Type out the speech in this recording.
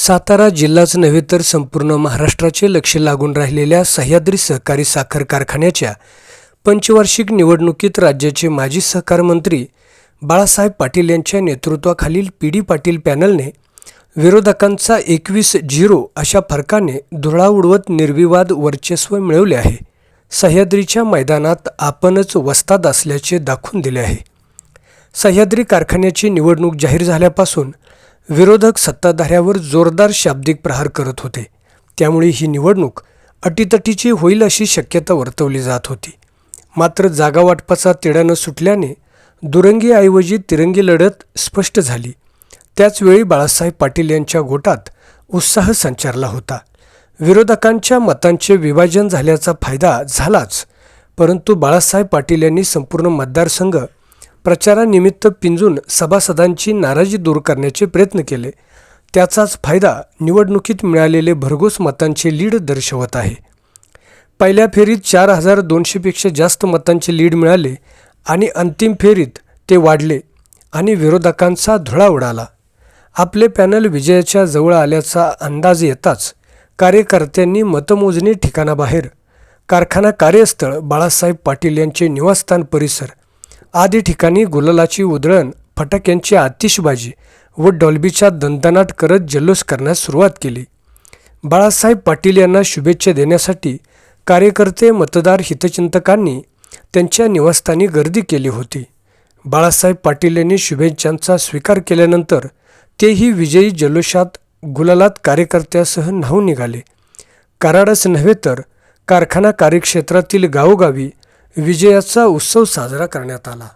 सातारा जिल्हाच नव्हे तर संपूर्ण महाराष्ट्राचे लक्ष लागून राहिलेल्या सह्याद्री सहकारी साखर कारखान्याच्या पंचवार्षिक निवडणुकीत राज्याचे माजी सहकार मंत्री बाळासाहेब पाटील यांच्या नेतृत्वाखालील पी डी पाटील पॅनलने विरोधकांचा एकवीस झिरो अशा फरकाने धुळा उडवत निर्विवाद वर्चस्व मिळवले आहे. सह्याद्रीच्या मैदानात आपणच वस्ताद असल्याचे दाखवून दिले आहे. सह्याद्री कारखान्याची निवडणूक जाहीर झाल्यापासून विरोधक सत्ताधाऱ्यावर जोरदार शाब्दिक प्रहार करत होते. त्यामुळे ही निवडणूक अटीतटीची होईल अशी शक्यता वर्तवली जात होती. मात्र जागा वाटपाचा तिढा न सुटल्याने दुरंगीऐवजी तिरंगी लढत स्पष्ट झाली. त्याचवेळी बाळासाहेब पाटील यांच्या गोटात उत्साह संचारला होता. विरोधकांच्या मतांचे विभाजन झाल्याचा फायदा झालाच परंतु बाळासाहेब पाटील यांनी संपूर्ण मतदारसंघ प्रचारानिमित्त पिंजून सभासदांची नाराजी दूर करण्याचे प्रयत्न केले. त्याचाच फायदा निवडणुकीत मिळालेले भरघोस मतांचे लीड दर्शवत आहे. पहिल्या फेरीत चार हजार दोनशेपेक्षा जास्त मतांचे लीड मिळाले आणि अंतिम फेरीत ते वाढले आणि विरोधकांचा धुळा उडाला. आपले पॅनल विजयाच्या जवळ आल्याचा अंदाज येताच कार्यकर्त्यांनी मतमोजणी ठिकाणाबाहेर. कारखाना कार्यस्थळ बाळासाहेब पाटील यांचे निवासस्थान परिसर. आदी ठिकाणी गुलालाची उधळण फटाक्यांची आतिषबाजी व डॉल्बीचा दणदणाट करत जल्लोष करण्यास सुरुवात केली. बाळासाहेब पाटील यांना शुभेच्छा देण्यासाठी कार्यकर्ते मतदार हितचिंतकांनी त्यांच्या निवासस्थानी गर्दी केली होती. बाळासाहेब पाटील यांनी शुभेच्छांचा स्वीकार केल्यानंतर तेही विजयी जल्लोषात गुलालात कार्यकर्त्यासह न्हावून निघाले. कराडच नव्हे तर कारखाना कार्यक्षेत्रातील गावोगावी विजयाचा उत्सव साजरा करण्यात आला.